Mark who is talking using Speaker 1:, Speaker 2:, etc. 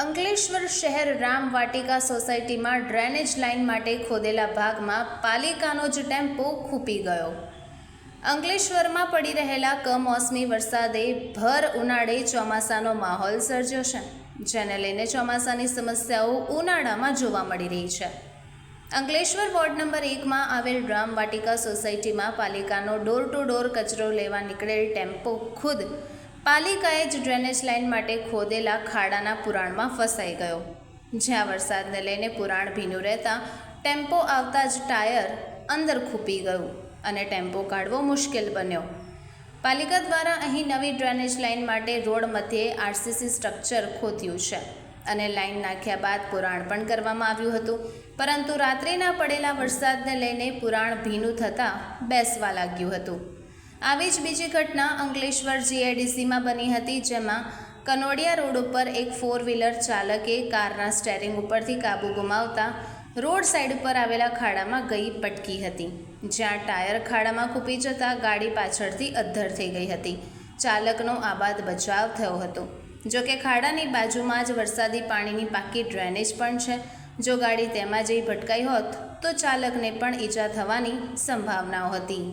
Speaker 1: અંકલેશ્વર શહેર રામ વાટિકા સોસાયટીમાં drainage line માટે ખોદેલા ભાગમાં પાલિકાનો જ ટેમ્પો ખૂપી ગયો. અંકલેશ્વરમાં પડી રહેલા કમોસમી વરસાદે ભર ઉનાળે ચોમાસાનો માહોલ સર્જ્યો છે, જેને લઈને ચોમાસાની સમસ્યાઓ ઉનાળામાં જોવા મળી રહી છે. અંકલેશ્વર વોર્ડ નંબર એકમાં આવેલ રામ વાટિકા સોસાયટીમાં પાલિકાનો ડોર ટુ ડોર કચરો લેવા નીકળેલ ટેમ્પો ખુદ પાલિકાએ જ ડ્રેનેજ લાઇન માટે ખોદેલા ખાડાના પુરાણમાં ફસાઈ ગયો. જ્યાં વરસાદને લઈને પુરાણ ભીનું રહેતા ટેમ્પો આવતા જ ટાયર અંદર ખૂપી ગયું અને ટેમ્પો કાઢવો મુશ્કેલ બન્યો. પાલિકા દ્વારા અહીં નવી ડ્રેનેજ લાઇન માટે રોડ મધ્યે આરસીસી સ્ટ્રક્ચર ખોદ્યું છે અને લાઇન નાખ્યા બાદ પુરાણ પણ કરવામાં આવ્યું હતું. પરંતુ રાત્રિના પડેલા વરસાદને લઈને પુરાણ ભીનું થતાં બેસવા લાગ્યું હતું. આવી જ બીજી ઘટના અંકલેશ્વર જીઆઈડીસીમાં બની હતી, જેમાં કનોડિયા રોડ ઉપર એક ફોર વ્હીલર ચાલકે કારના સ્ટેરિંગ ઉપરથી કાબુ ગુમાવતા રોડ સાઈડ ઉપર આવેલા ખાડામાં ગઈ પટકી હતી, જ્યાં ટાયર ખાડામાં ખૂપી જતાં ગાડી પાછળથી અદ્ધર થઈ ગઈ હતી. ચાલકનો આબાદ બચાવ થયો હતો. જો કે ખાડાની બાજુમાં જ વરસાદી પાણીની પાકી ડ્રેનેજ પણ છે. જો ગાડી તેમાં જઈ ભટકાઈ હોત, તો ચાલકને પણ ઈજા થવાની સંભાવનાઓ હતી.